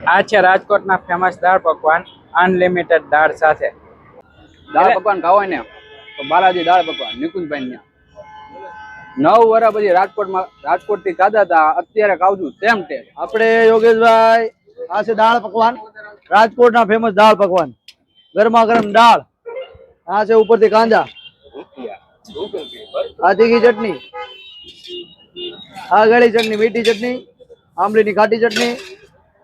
આ છે રાજકોટના ફેમસ દાળ પકવાન અનલિમિટેડ દાળ સાથે. દાળ પકવાન ખાવ ને તો બાલાજી દાળ પકવાન નિકુંજભાઈ ને નવ વર્ષ પછી રાજકોટમાં રાજકોટથી ખાધા હતા અત્યારે ખાવજું તેમ તે આપણે યોગેશભાઈ આ છે દાળ પકવાન રાજકોટના ફેમસ દાળ પકવાન. ગરમા ગરમ દાળ. આ છે ઉપરથી કાંદા. આ તીખી ચટણી. આ ગળી ચટણી મીઠી ચટણી આંબલીની ખાટી ચટણી.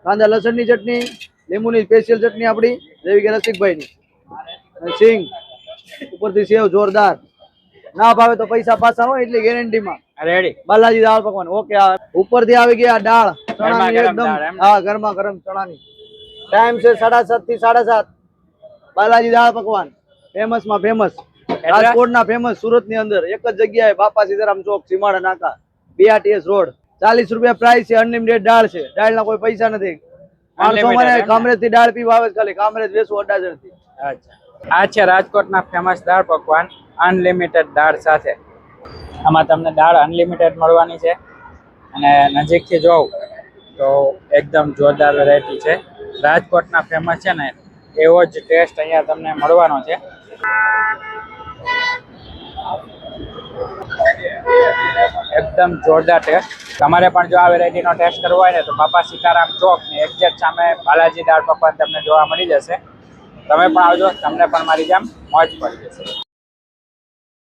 કાંદા લસણની ચટણી લીંબુની સ્પેશિયલ ચટણી આપણી જેવી કે રસિકભાઈની. સિંગ ઉપરથી સેવ જોરદાર. ના ભાવે તો પૈસા પાછા હોય એટલી ગેરંટીમાં રેડી બાલાજી દાળ પકવાન. ઓકે ઉપરથી આવી ગયા દાળ. ચણાની એકદમ? હા ગરમા ગરમ ચણાની. ટાઈમ છે સાડા સાતથી સાડા સાત. બાલાજી દાળ પકવાન. ફેમસમાં ફેમસ રાજકોટ ના ફેમસ સુરતની અંદર એક જ જગ્યાએ બાપા સીતારામ ચોક સીમાડા નાકા બીઆરટીએસ રોડ ચાલીસ રૂપિયા પ્રાઇસ છે અનલિમિટેડ દાળ છે. દાળ ના કોઈ પૈસા નથી. માણસો મને કામરેજથી દાળ પીવા આવે ખાલી. કામરેજ વેસુ અડાજણથી અચ્છા. આ છે રાજકોટના ફેમસ દાળ પકવાન અનલિમિટેડ દાળ સાથે. આમાં તમને દાળ અનલિમિટેડ મળવાની છે. અને નજીકથી જોઉં તો એકદમ જોરદાર વેરાયટી છે. રાજકોટના ફેમસ છે ને એવો જ ટેસ્ટ અહીંયા તમને મળવાનો છે. એકદમ જોરદાર ટેસ્ટ તમારે પણ જો આ વેરાયટીનો ટેસ્ટ કરવો હોય ને તો બાપા સીતારામ ચોક ને એક્ઝેક્ટ સામે બાલાજી દાળ પકવાન તમને જોવા મળી જશે. તમે પણ આવજો, તમને પણ મારી જેમ મોજ પડી જશે.